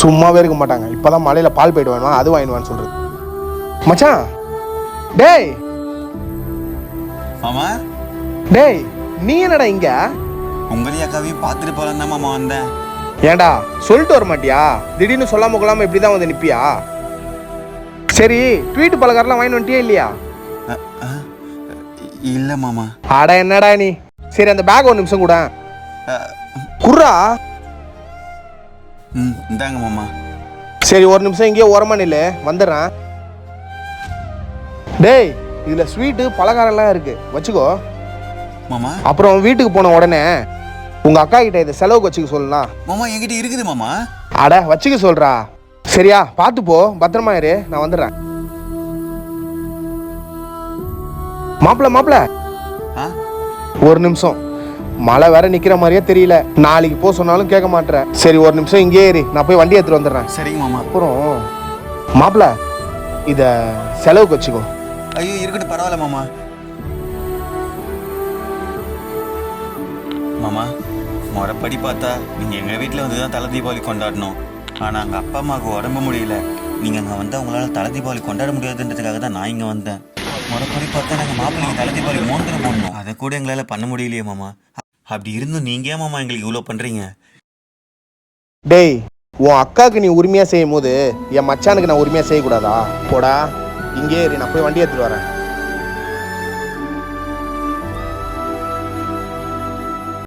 சும்மாவே இருக்க மாட்டாங்க. இப்பதான் மலையில பால் போயிட்டு வேணுமா அது வாங்கிடுவான்னு சொல்றது. மச்சான் டேய். மாமா. டேய் நீ என்னடா இங்க? உங்களையும் அக்காவையும் பார்த்துட்டு போலாம் தான் மாமா வந்தேன். ஏன்டா சொல்லிட்டு வர மாட்டியா? திடீர்னு சொல்லாம கொள்ளாம இப்படி தான் வந்து நிப்பியா? சரி ட்வீட் பலகாரெல்லாம் வாங்கிட்டு வந்துட்டியா இல்லையா? இல்ல மாமா. அட என்னடா நீ? சரி அந்த பேக் ஒரு நிமிஷம் கூட. குர்ரா. ம் இந்தாங்க மாமா. சரி ஒரு நிமிஷம் இங்கேயே ஓரமா நில்லு. வந்துடுறேன். டேய் இதுல ஸ்வீட்டு பலகாரம்லாம் இருக்கு. வச்சுக்கோ. மாமா. அப்புறம் வீட்டுக்கு போன உடனே உங்க அக்கா கிட்ட இதை செலவுக்கு வச்சுக்க சொல்லலாம் மாமா என்கிட்ட இருக்குது மாமா. அட வச்சுக்க சொல்றா. சரியா பார்த்து போ. பத்திரமா இரு. நான் வந்துடுறேன். மாப்பிள மாப்பிள. ஒரு நிமிஷம். மழை வேற நிக்கிற மாதிரியே தெரியல. நாளைக்கு போ சொன்னாலும் கேட்க மாட்டேற சரி ஒரு நிமிஷம் இங்கே ஏறி நான் போய் வண்டி எடுத்துட்டு வந்துடுறேன். சரிங்க மாமா. அப்புறம் மாப்பிள இத செலவுக்கு வச்சுக்கோ. ஐயோ இருக்கட்டும் பரவாயில்ல மாமா. மாமா முறைப்படி பார்த்தா நீங்க எங்க வீட்டில் வந்து தான் தலை தீபாவளி கொண்டாடணும். ஆனா அங்க அப்பா அம்மாவுக்கு உடம்பு முடியல. நீங்க அங்க வந்து அவங்களால தலை தீபாவளி கொண்டாட முடியாதுன்றதுக்காக தான் நான் இங்க வந்தேன். முறைப்படி பார்த்தா நாங்க மாப்பிள்ளைங்க தலை தீபாவளி மோந்திரம் போடணும். அதை கூட எங்களால பண்ண முடியலையே மாமா. அப்படி இருந்தும் நீங்க ஏன் எங்களுக்கு இவ்வளோ பண்றீங்க? டேய் உன் அக்காவுக்கு நீ உரிமையா செய்யும் போது என் மச்சானுக்கு நான் உரிமையா செய்யக்கூடாதா? போடா இங்கே ஏறி நான் போய் வண்டி எடுத்துட்டு வரேன்.